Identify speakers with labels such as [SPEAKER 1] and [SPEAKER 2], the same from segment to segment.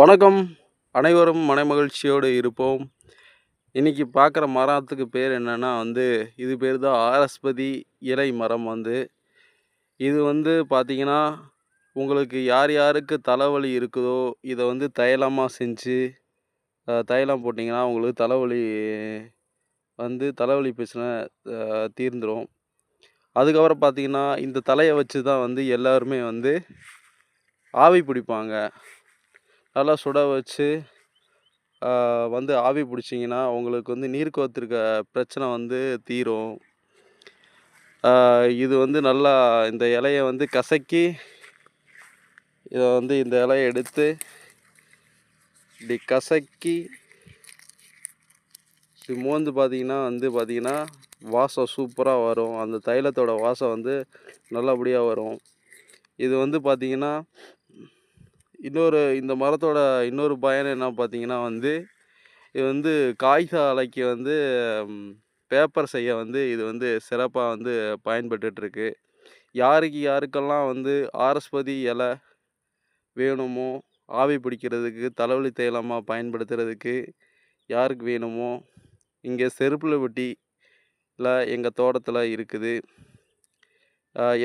[SPEAKER 1] வணக்கம். அனைவரும் மனமகிழ்ச்சியோடு இருப்போம். இன்னைக்கு பார்க்குற மரத்துக்கு பேர் என்னன்னா வந்து இது பேர் தான் ஆரஸ்பதி இலை மரம் வந்து. இது வந்து பார்த்திங்கன்னா உங்களுக்கு யார் யாருக்கு தலைவலி இருக்குதோ இதை வந்து தைலமாக செஞ்சு தைலம் போட்டிங்கன்னா உங்களுக்கு தலைவலி வந்து தலைவலி பிரச்சனை தீர்ந்துடும் அதுக்கப்புறம் பார்த்திங்கன்னா இந்த தலையை வச்சு தான் வந்து எல்லாருமே வந்து ஆவி பிடிப்பாங்க. நல்லா சுட வச்சு வந்து ஆவி பிடிச்சிங்கன்னா உங்களுக்கு வந்து நீர் இருக்க பிரச்சனை வந்து தீரும். இது வந்து நல்லா இந்த இலையை வந்து கசக்கி இதை வந்து இந்த இலையை எடுத்து இப்படி கசக்கி இப்படி மோந்து பார்த்தீங்கன்னா வந்து பார்த்திங்கன்னா வாசம் சூப்பராக வரும். அந்த தைலத்தோட வாசம் வந்து நல்லபடியாக வரும். இது வந்து பார்த்தீங்கன்னா இன்னொரு இந்த மரத்தோட இன்னொரு பயன் என்ன பார்த்தீங்கன்னா வந்து இது வந்து காய்சாலைக்கு வந்து பேப்பர் செய்ய வந்து இது வந்து சிறப்பாக வந்து பயன்பட்டுருக்கு யாருக்கு யாருக்கெல்லாம் வந்து ஆரஸ்பதி இலை வேணுமோ ஆவி பிடிக்கிறதுக்கு தலைவலி தைலமாக பயன்படுத்துறதுக்கு யாருக்கு வேணுமோ இங்கே செருப்புலவட்டியில் எங்கள் தோட்டத்தில் இருக்குது.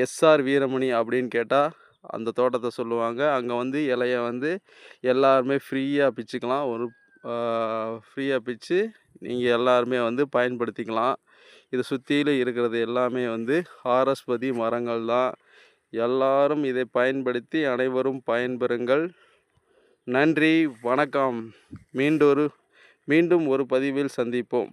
[SPEAKER 1] எஸ்ஆர் வீரமணி அப்படின்னு கேட்டால் அந்த தோட்டத்தை சொல்லுவாங்க. அங்கே வந்து இலைய வந்து எல்லாருமே ஃப்ரீயாக பிச்சுக்கலாம். ஒரு ஃப்ரீயாக பிச்சு நீங்கள் எல்லாருமே வந்து பயன்படுத்திக்கலாம். இது சுற்றிலும் இருக்கிறது எல்லாமே வந்து ஆரஸ்பதி மரங்கள் தான். எல்லாரும் இதை பயன்படுத்தி அனைவரும் பயன்பெறுங்கள். நன்றி. வணக்கம். மீண்டொரு மீண்டும் ஒரு பதிவில் சந்திப்போம்.